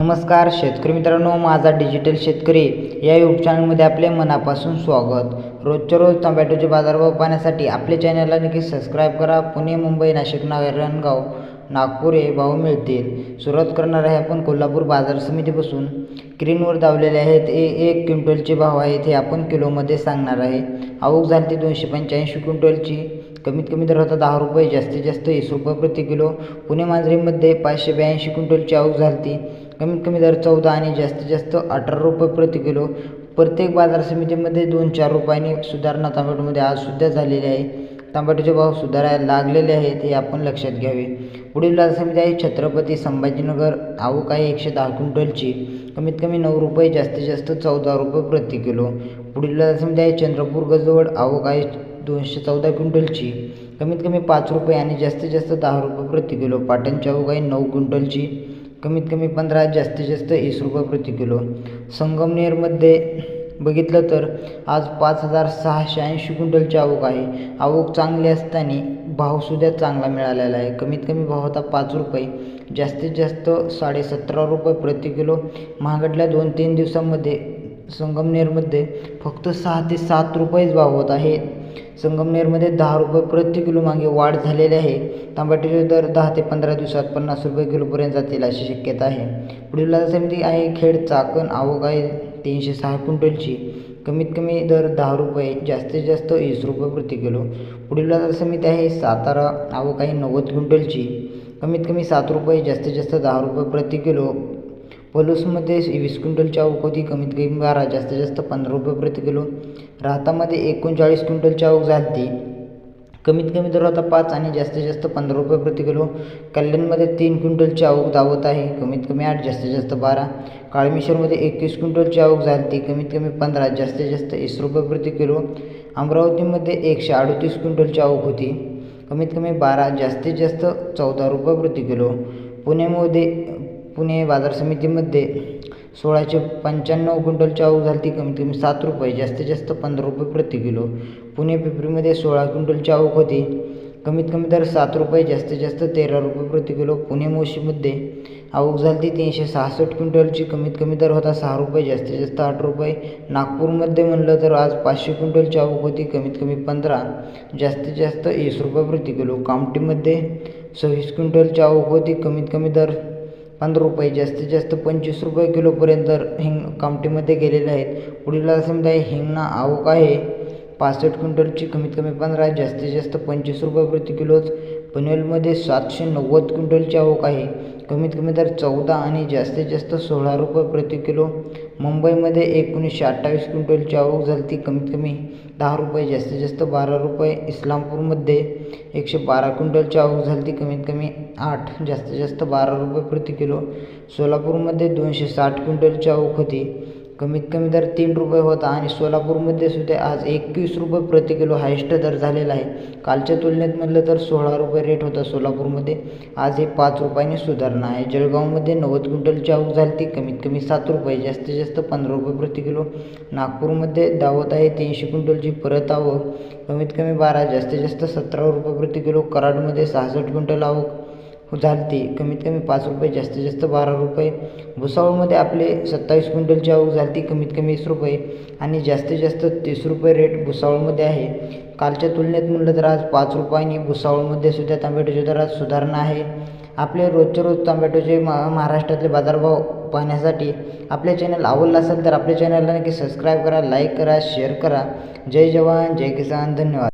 नमस्कार शेतकरी मित्रांनो माझा डिजिटल शेतकरी या यूट्यूब चॅनलमध्ये आपले मनापासून स्वागत. रोजच्या रोज टोमॅटोचे बाजारभाव पाहण्यासाठी आपल्या चॅनलला नक्की सबस्क्राईब करा. पुणे मुंबई नाशिक नारायणगाव नागपूर हे भाव मिळतील. सुरुवात करणार आहे आपण कोल्हापूर बाजार समितीपासून. क्रीनवर दावलेले आहेत. हे एक क्विंटलचे भाव आहेत हे आपण किलोमध्ये सांगणार आहे. आवक झाली ती दोनशे पंच्याऐंशी क्विंटलची. कमीत कमी दर होता दहा रुपये. जास्तीत जास्त वीस रुपये प्रति किलो. पुणे मांजरीमध्ये पाचशे ब्याऐंशी क्विंटलची आवक झाली ती. कमीत कमी दर चौदा आणि जास्तीत जास्त अठरा रुपये प्रति किलो प्रत्येक बाजार समितीमध्ये दोन चार रुपयांनी सुधारणा टोमॅटोमध्ये आज सुद्धा झालेली आहे. टोमॅटोचे भाव सुधारायला लागलेले आहेत हे आपण लक्षात घ्यावे. पुढील बाजार समिती आहे छत्रपती संभाजीनगर आवक आहे एकशे दहा क्विंटलची कमीत कमी नऊ रुपये जास्तीत जास्त चौदा रुपये प्रति किलो. पुढील बाजार समिती आहे चंद्रपूर गजवळ आवक आहे दोनशे चौदा क्विंटलची कमीत कमी पाच रुपये आणि जास्तीत जास्त दहा रुपये प्रति किलो. पाटणची आवक आहे नऊ क्विंटलची कमीत कमी पंधरा जास्तीत जास्त वीस रुपये प्रति किलो. संगमनेरमध्ये बघितलं तर आज पाच हजार सहाशे ऐंशी क्विंटलची आवक आहे. आवक चांगली असताना भावसुद्धा चांगला मिळालेला आहे. कमीत कमी भाव होता पाच रुपये जास्तीत जास्त साडेसतरा रुपये प्रति किलो. महागडल्या दोन तीन दिवसांमध्ये संगमनेरमध्ये फक्त सहा ते सात रुपयेच भाव होत आहे. संगमनेरमध्ये दहा रुपये प्रति किलो मागे वाढ झालेली आहे. तांबाटीचे दर दहा ते पंधरा दिवसात पन्नास रुपये किलोपर्यंत जातील अशी शक्यता आहे. पुढील समिती आहे खेड चाकण आवक आहे तीनशे सहा क्विंटलची. कमीत कमी दर दहा रुपये जास्तीत जास्त वीस रुपये प्रति किलो. पुढील समिती आहे सातारा आवक आहे नव्वद क्विंटलची. कमीत कमी सात रुपये जास्तीत जास्त दहा रुपये प्रति किलो. पलूसमध्ये वीस क्विंटलची आवक होती कमीत कमी बारा जास्तीत जास्त पंधरा रुपये प्रति किलो. राहतामध्ये एकोणचाळीस क्विंटलची आवक झाली. कमीत कमी दर होता पाच आणि जास्तीत जास्त पंधरा रुपये प्रति किलो. कल्याणमध्ये तीन क्विंटलची आवक दावत आहे. कमीत कमी आठ जास्तीत जास्त बारा. काळमेश्वरमध्ये एकवीस क्विंटलची आवक झाली. कमीत कमी पंधरा जास्तीत जास्त वीस रुपये प्रति किलो. अमरावतीमध्ये एकशे अडतीस क्विंटलची आवक होती. कमीत कमी बारा जास्तीत जास्त चौदा रुपये प्रति किलो. पुण्यामध्ये पुणे बाजार समितीमध्ये सोळाशे पंच्याण्णव क्विंटलची आवक झाली. ती कमीत कमी सात रुपये जास्तीत जास्त पंधरा रुपये प्रति किलो. पुणे पिपरीमध्ये सोळा क्विंटलची आवक होती. कमीत कमी दर सात रुपये जास्तीत जास्त तेरा रुपये प्रति किलो. पुणे मोशीमध्ये आवक झाली ती तीनशे सहासष्ट क्विंटलची. कमीत कमी दर होता सहा रुपये जास्तीत जास्त आठ रुपये. नागपूरमध्ये म्हणलं तर आज पाचशे क्विंटलची आवक होती. कमीत कमी पंधरा जास्तीत जास्त वीस रुपये प्रति किलो. कामटीमध्ये सव्वीस क्विंटलची आवक होती. कमीत कमी दर पंधरा रुपये जास्तीत जास्त पंचवीस रुपये किलोपर्यंत हिंग कामठीमध्ये गेलेले आहेत. पुढील समजा आहे हिंगणा आवक आहे. पासष्ट क्विंटलची कमीत कमी पंधरा जास्तीत जास्त पंचवीस रुपये प्रति किलोच पनवेलमध्ये सातशे नव्वद क्विंटलची आवक आहे. कमीत कमी दर चौदा आणि जास्तीत जास्त सोळा रुपये प्रति किलो. मुंबईमध्ये एकोणीसशे अठ्ठावीस क्विंटलची आवक झाली. ती कमीत कमी दहा रुपये जास्तीत जास्त बारा रुपये. इस्लामपूरमध्ये एकशे बारा क्विंटलची आवक झाली. ती कमीत कमी आठ जास्तीत जास्त बारा रुपये प्रति किलो. सोलापूरमध्ये दोनशे साठ क्विंटलची आवक होती. कमीत कमी दर तीन रुपये होता आणि सोलापूरमध्ये सुद्धा आज एकवीस रुपये प्रति किलो हायेस्ट दर झालेला आहे. कालच्या तुलनेत म्हटलं तर सोळा रुपये रेट होता सोलापूरमध्ये. आज हे पाच रुपयांनी सुधारणा आहे. जळगावमध्ये नव्वद क्विंटलची आवक झाली ती कमीत कमी सात रुपये जास्तीत जास्त पंधरा रुपये प्रति किलो. नागपूरमध्ये दावत आहे तीनशे क्विंटलची परत आवक. कमीत कमी बारा जास्तीत जास्त सतरा रुपये प्रति किलो. कराडमध्ये सहासष्ट क्विंटल आवक. झालती. कमीत कमी पाच रुपये जास्तीत जास्त बारा रुपये. भुसावळमध्ये आपले सत्तावीस क्विंटलची आवक झालती ती कमीत कमी वीस रुपये. आणि जास्तीत जास्त तीस रुपये रेट भुसावळमध्ये आहे. कालच्या तुलनेत म्हटलं तर आज पाच रुपयांनी भुसावळमध्ये सुद्धा टोमॅटोच्या दरात सुधारणा आहे. आपले रोजच्या रोज टोमॅटोचे मा महाराष्ट्रातले बाजारभाव पाहण्यासाठी आपले चॅनल आवडलं असेल तर आपल्या चॅनलला नक्की सबस्क्राईब करा लाईक करा शेअर करा. जय जवान जय किसान धन्यवाद.